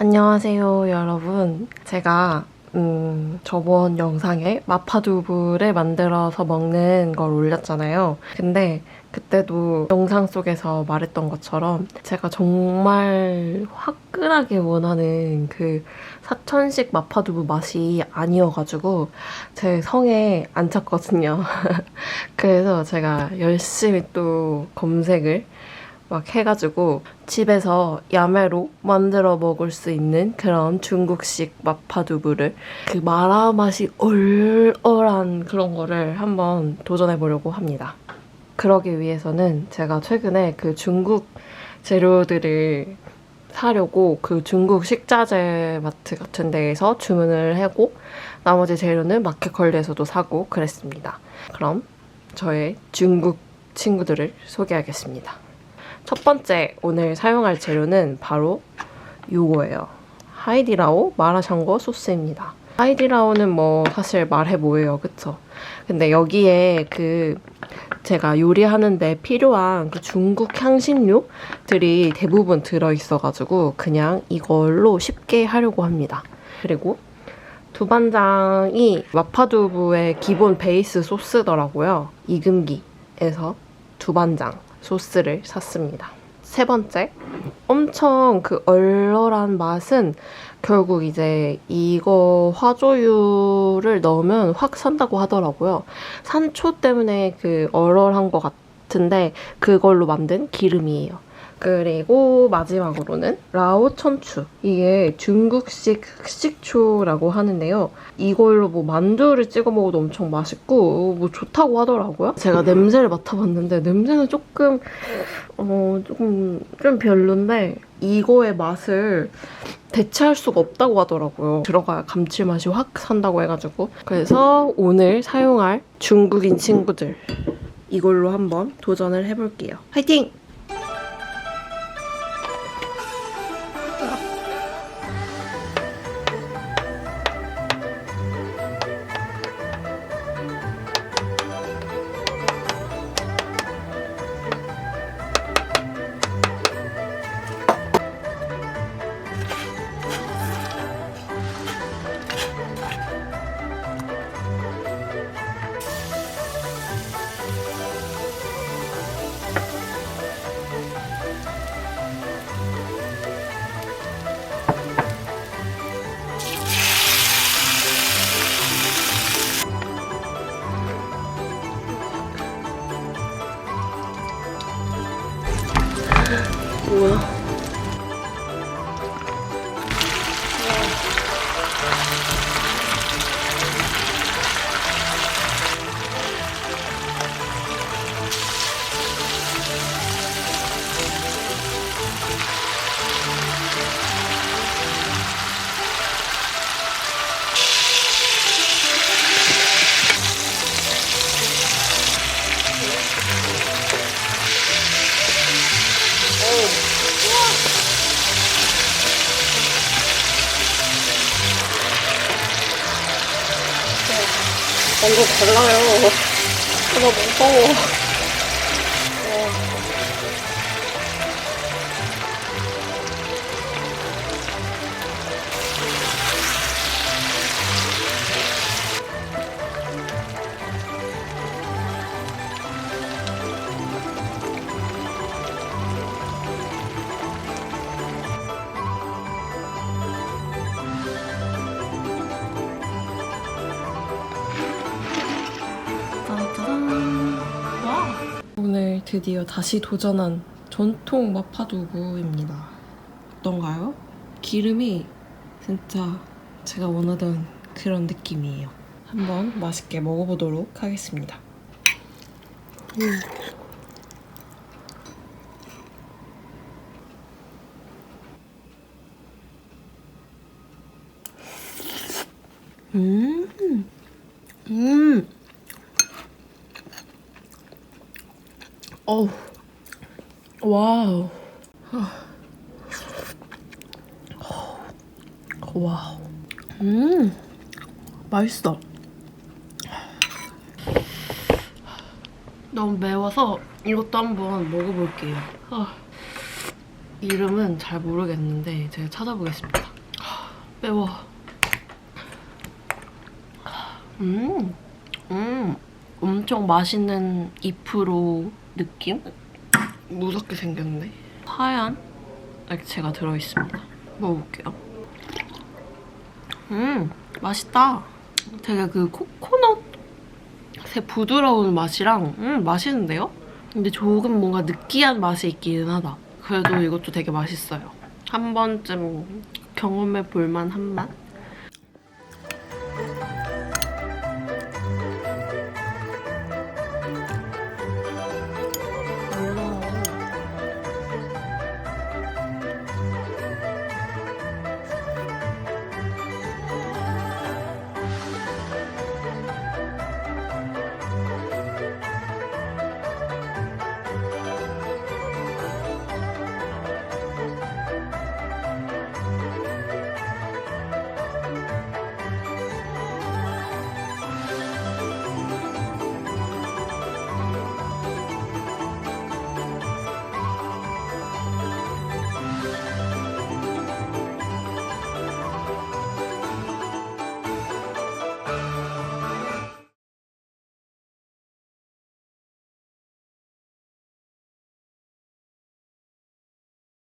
안녕하세요, 여러분. 제가 음, 저번 영상에 마파두부를 만들어서 먹는 걸 올렸잖아요. 근데 그때도 영상 속에서 말했던 것처럼 제가 정말 화끈하게 원하는 그 사천식 마파두부 맛이 아니어가지고 제 성에 안 찼거든요. 그래서 제가 열심히 또 검색을 막 해가지고 집에서 야매로 만들어 먹을 수 있는 그런 중국식 마파두부를 그 마라 맛이 얼얼한 그런 거를 한번 도전해 보려고 합니다. 그러기 위해서는 제가 최근에 그 중국 재료들을 사려고 그 중국 식자재 마트 같은 데에서 주문을 하고 나머지 재료는 마켓컬리에서도 사고 그랬습니다. 그럼 저의 중국 친구들을 소개하겠습니다. 첫 번째 오늘 사용할 재료는 바로 요거예요. 하이디라오 마라샹궈 소스입니다. 하이디라오는 뭐 사실 말해 뭐예요, 그쵸? 근데 여기에 그 제가 요리하는데 필요한 그 중국 향신료들이 대부분 들어있어가지고 그냥 이걸로 쉽게 하려고 합니다. 그리고 두반장이 마파두부의 기본 베이스 소스더라고요. 이금기에서 두반장 소스를 샀습니다. 세 번째, 엄청 그 얼얼한 맛은 결국 이제 이거 화조유를 넣으면 확 산다고 하더라고요. 산초 때문에 그 얼얼한 것 같은데 그걸로 만든 기름이에요. 그리고 마지막으로는 라오 천추. 이게 중국식 흑식초라고 하는데요. 이걸로 뭐 만두를 찍어 먹어도 엄청 맛있고 뭐 좋다고 하더라고요. 제가 냄새를 맡아봤는데 냄새는 조금 어 조금 좀 별론데 이거의 맛을 대체할 수가 없다고 하더라고요. 들어가야 감칠맛이 확 산다고 해가지고 그래서 오늘 사용할 중국인 친구들 이걸로 한번 도전을 해볼게요. 화이팅! 완전 달라요. 나 무서워. 드디어 다시 도전한 전통 마파두부입니다. 어떤가요? 기름이 진짜 제가 원하던 그런 느낌이에요. 한번 맛있게 먹어보도록 하겠습니다. 음. 음. 음. 어우. 와우. 와우. 음. 맛있어. 너무 매워서 이것도 한번 먹어볼게요. 아. 이름은 잘 모르겠는데 제가 찾아보겠습니다. 하, 매워. 음, 음, 엄청 맛있는 2% 느낌? 무섭게 생겼네. 하얀 액체가 들어있습니다. 먹어볼게요. 음, 맛있다. 되게 그 코코넛의 부드러운 맛이랑 음, 맛있는데요? 근데 조금 뭔가 느끼한 맛이 있기는 하다. 그래도 이것도 되게 맛있어요. 한 번쯤 경험해 볼 만 한 맛?